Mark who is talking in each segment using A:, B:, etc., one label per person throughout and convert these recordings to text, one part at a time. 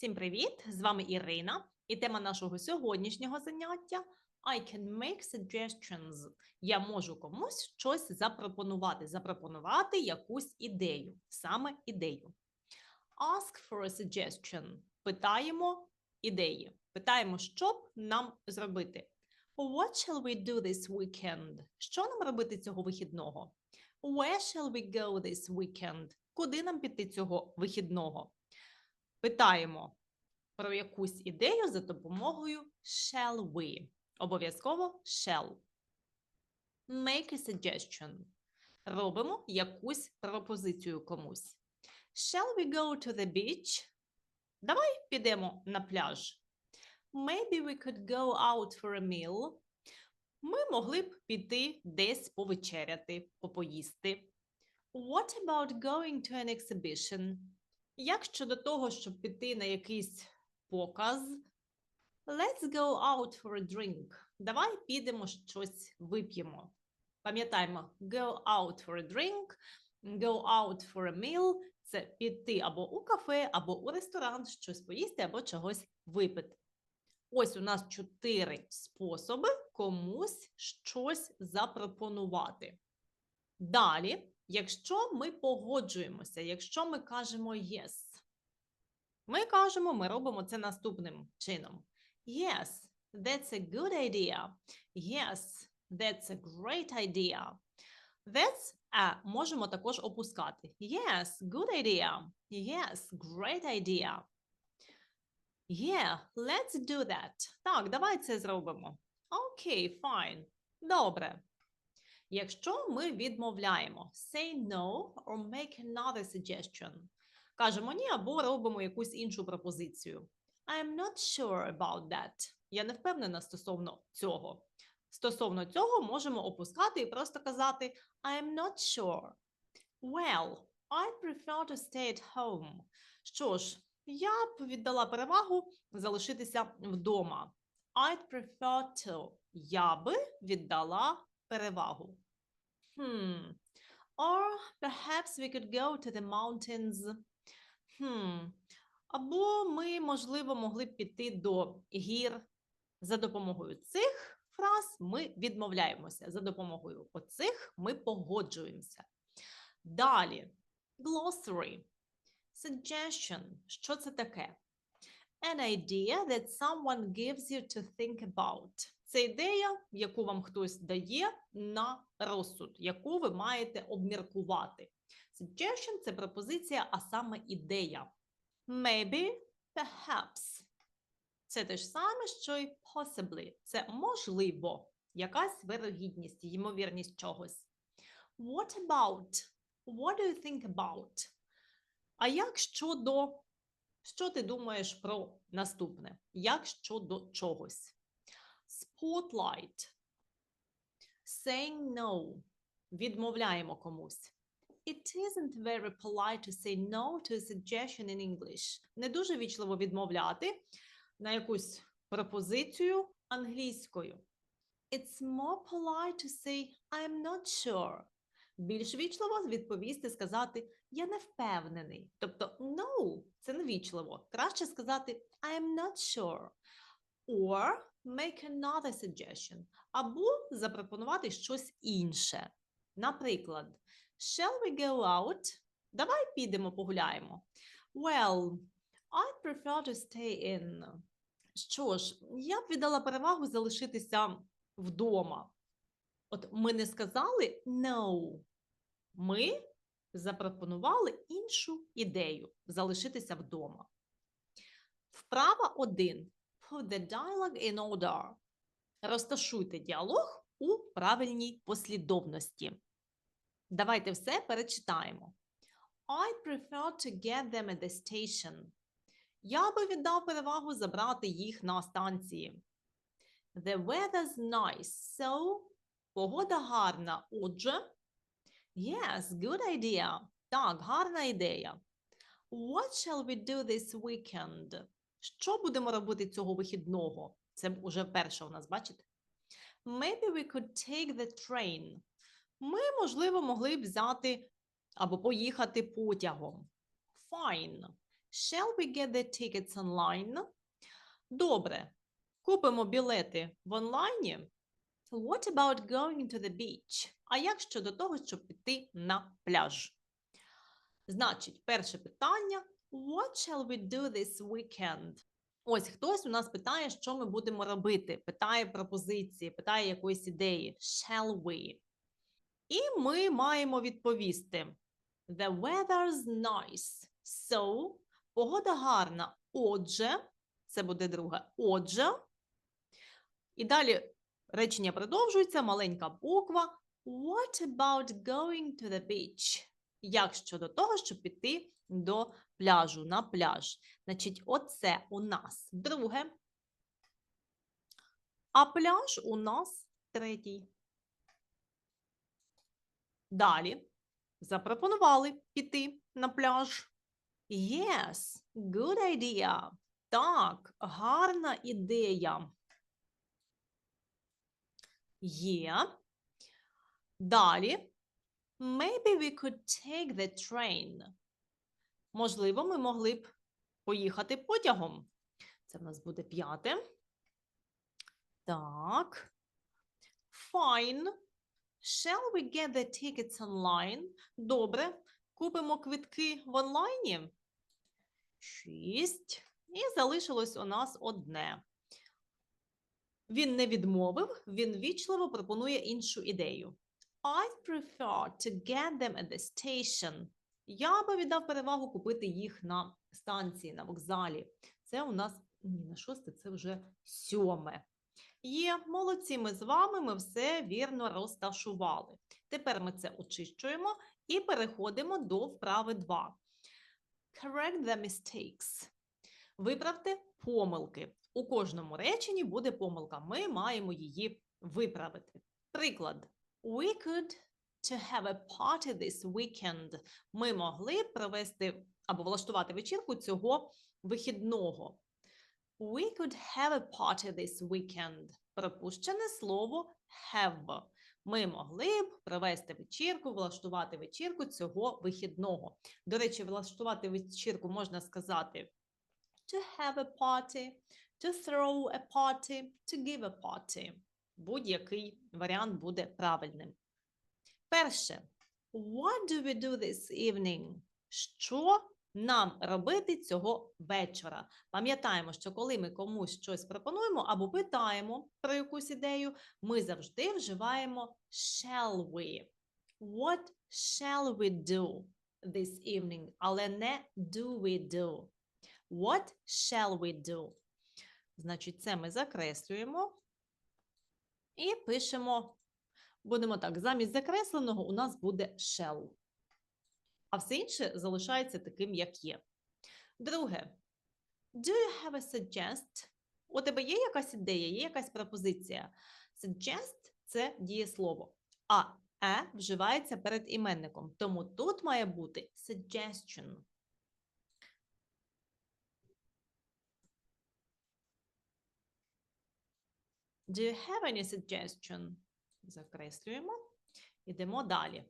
A: Всім привіт! З вами Ірина, і тема нашого сьогоднішнього заняття I can make suggestions. Я можу комусь щось запропонувати, запропонувати якусь ідею, саме ідею. Ask for a suggestion. Питаємо ідеї. Питаємо, що б нам зробити. What shall we do this weekend? Що нам робити цього вихідного? Where shall we go this weekend? Куди нам піти цього вихідного? Питаємо про якусь ідею за допомогою shall we. Обов'язково shall. Make a suggestion. Робимо якусь пропозицію комусь. Shall we go to the beach? Давай підемо на пляж. Maybe we could go out for a meal. Ми могли б піти десь повечеряти, попоїсти. What about going to an exhibition? Як щодо того, щоб піти на якийсь показ? Let's go out for a drink. Давай підемо щось вип'ємо. Пам'ятаємо, go out for a drink, go out for a meal – це піти або у кафе, або у ресторан, щось поїсти, або чогось випити. Ось у нас чотири способи комусь щось запропонувати. Далі, якщо ми погоджуємося, якщо ми кажемо yes, ми кажемо, ми робимо це наступним чином. Yes, that's a good idea. Yes, that's a great idea. That's a можемо також опускати. Yes, good idea. Yes, great idea. Yeah, let's do that. Так, давай це зробимо. Окей, fine. Добре. Якщо ми відмовляємо say no or make another suggestion, кажемо ні або робимо якусь іншу пропозицію. I'm not sure about that. Я не впевнена стосовно цього. Стосовно цього можемо опускати і просто казати I'm not sure. Well, I prefer to stay at home. Що ж, я б віддала перевагу залишитися вдома. I'd prefer to. Я би віддала перевагу. Hmm. Or perhaps we could go to the mountains. Hmm. Або ми, можливо, могли б піти до гір. За допомогою цих фраз ми відмовляємося. За допомогою оцих ми погоджуємося. Далі. Glossary. Suggestion. Що це таке? An idea that someone gives you to think about. Це ідея, яку вам хтось дає на розсуд, яку ви маєте обміркувати. Suggestion – це пропозиція, а саме ідея. Maybe, perhaps. Це те ж саме, що й possibly. Це можливо, якась вирогідність, ймовірність чогось. What about? What do you think about? А як щодо, що ти думаєш про наступне? Як щодо чогось? Spotlight. Saying no. Відмовляємо комусь. It isn't very polite to say no to a suggestion in English. Не дуже вічливо відмовляти на якусь пропозицію англійською. It's more polite to say I'm not sure. Більш вічливо відповісти, сказати я не впевнений. Тобто no – це не вічливо. Краще сказати I'm not sure. Or make another suggestion. Або запропонувати щось інше. Наприклад, shall we go out? Давай підемо погуляємо. Well, I prefer to stay in. Що ж, я б віддала перевагу залишитися вдома. От ми не сказали no. Ми запропонували іншу ідею залишитися вдома. Вправа 1. The dialogue in order. Розташуйте діалог у правильній послідовності. Давайте все перечитаємо. I prefer to get them at the station. Я би віддав перевагу забрати їх на станції. The weather's nice, so погода гарна. Отже, yes, good idea. Так, гарна ідея. What shall we do this weekend? Що будемо робити цього вихідного? Це уже перше у нас, бачите? Maybe we could take the train. Ми, можливо, могли б взяти або поїхати потягом. Fine. Shall we get the tickets online? Добре. Купимо білети в онлайні. What about going to the beach? А як щодо того, щоб піти на пляж? Значить, перше питання: What shall we do this weekend? Ось хтось у нас питає, що ми будемо робити. Питає пропозиції, питає якоїсь ідеї. Shall we? І ми маємо відповісти: The weather's nice. So, погода гарна. Отже, це буде друге. Отже. І далі речення продовжується, маленька буква. What about going to the beach? Як щодо того, щоб піти до пляжу, на пляж? Значить, оце у нас друге. А пляж у нас третій. Далі запропонували піти на пляж. Yes, good idea. Так, гарна ідея. Є. Далі. Maybe we could take the train. Можливо, ми могли б поїхати потягом. Це в нас буде п'яте. Так. Fine. Shall we get the tickets online? Добре. Купимо квитки в онлайні. Шість. І залишилось у нас одне. Він не відмовив, він вічливо пропонує іншу ідею. I prefer to get them at the station. Я би віддав перевагу купити їх на станції, на вокзалі. Це у нас ні, на шосте, це вже сьоме. Є, молодці, ми з вами, ми все вірно розташували. Тепер ми це очищуємо і переходимо до вправи 2. Correct the mistakes. Виправте помилки. У кожному реченні буде помилка. Ми маємо її виправити. Приклад. We could to have a party this weekend. Ми могли провести або влаштувати вечірку цього вихідного. We could have a party this weekend. Пропущене слово have. Ми могли б провести вечірку, влаштувати вечірку цього вихідного. До речі, влаштувати вечірку можна сказати to have a party, to throw a party, to give a party. Будь-який варіант буде правильним. Перше. What do we do this evening? Що нам робити цього вечора? Пам'ятаємо, що коли ми комусь щось пропонуємо або питаємо про якусь ідею, ми завжди вживаємо shall we. What shall we do this evening? Але не do we do. What shall we do? Значить, це ми закреслюємо і пишемо, будемо так, замість закресленого у нас буде shall. А все інше залишається таким, як є. Друге. Do you have a suggest? У тебе є якась ідея, є якась пропозиція? Suggest – це дієслово, а е вживається перед іменником. Тому тут має бути suggestion. Do you have any suggestion? Закреслюємо. Ідемо далі.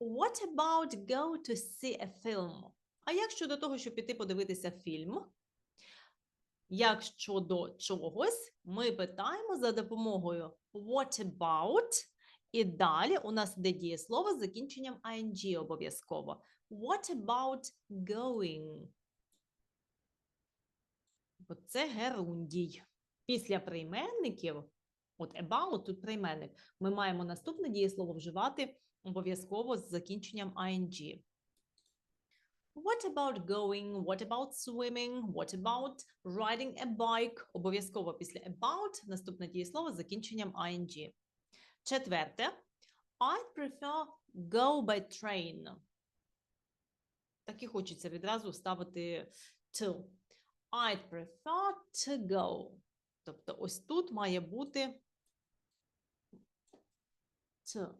A: What about go to see a film? А як щодо того, щоб піти подивитися фільм? Як щодо чогось, ми питаємо за допомогою what about? І далі у нас йде дієслово з закінченням ing обов'язково. What about going? Бо це герундій. Після прийменників, от about, тут прийменник, ми маємо наступне дієслово вживати обов'язково з закінченням ing. What about going? What about swimming? What about riding a bike? Обов'язково після about наступне дієслово з закінченням ing. Четверте. I prefer go by train. Так і хочеться відразу вставити to. I'd prefer to go. Тобто ось тут має бути to.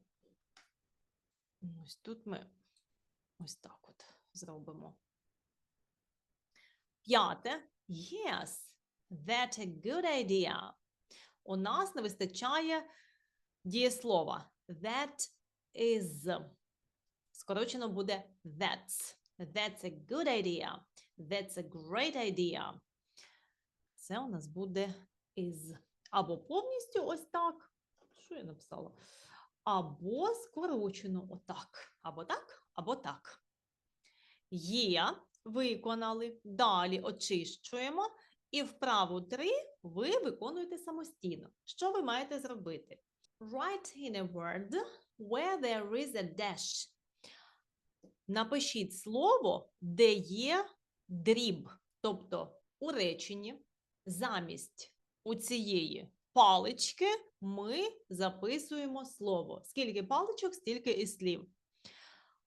A: Ось тут ми ось так от зробимо. П'яте. Yes, that's a good idea. У нас не вистачає дієслова. That is. Скорочено буде that's. That's a good idea. That's a great idea. Це у нас буде is. Або повністю ось так. Що я написала? Або скорочено отак. Або так, або так. Є, виконали. Далі очищуємо. І вправу 3 ви виконуєте самостійно. Що ви маєте зробити? Write in a word where there is a dash. Напишіть слово, де є дріб. Тобто у реченні замість у цієї палички ми записуємо слово. Скільки паличок, стільки і слів.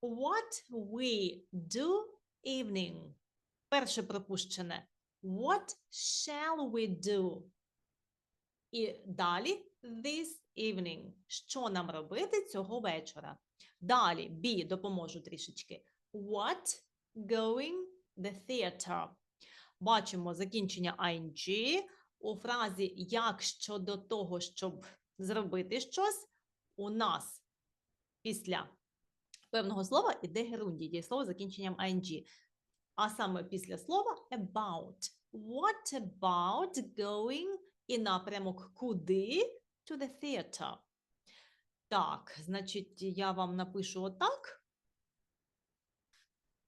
A: What we do evening. Перше пропущене. What shall we do? І далі this evening. Що нам робити цього вечора? Далі be допоможу трішечки. What going the theater? Бачимо закінчення ing у фразі як щодо того, щоб зробити щось, у нас після певного слова іде герундій, дієслово з закінченням ing. А саме після слова about. What about going і напрямок куди to the theater? Так, значить, я вам напишу отак.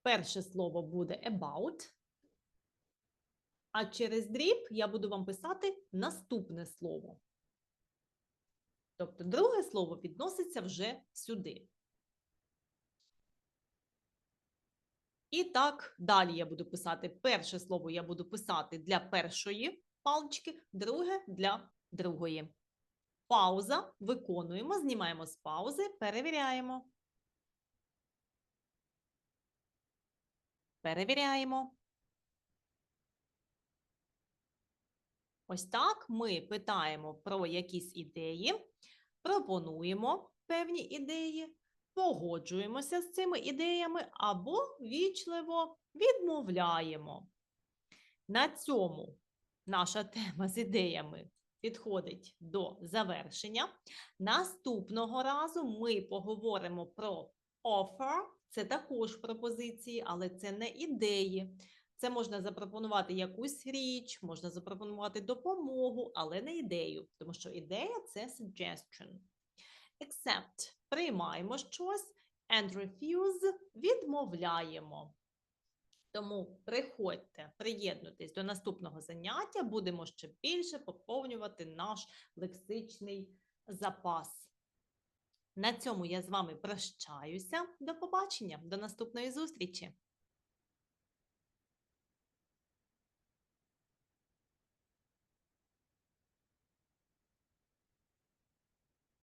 A: Перше слово буде about. А через дріб я буду вам писати наступне слово. Тобто друге слово відноситься вже сюди. І так, далі я буду писати перше слово я буду писати для першої палички, друге для другої. Пауза. Виконуємо, знімаємо з паузи, перевіряємо. Перевіряємо. Ось так ми питаємо про якісь ідеї, пропонуємо певні ідеї, погоджуємося з цими ідеями або вічливо відмовляємо. На цьому наша тема з ідеями підходить до завершення. Наступного разу ми поговоримо про offer. Це також пропозиції, але це не ідеї. Це можна запропонувати якусь річ, можна запропонувати допомогу, але не ідею, тому що ідея це suggestion. Accept – приймаємо щось, and refuse – відмовляємо. Тому приходьте, приєднуйтесь до наступного заняття, будемо ще більше поповнювати наш лексичний запас. На цьому я з вами прощаюся. До побачення, до наступної зустрічі!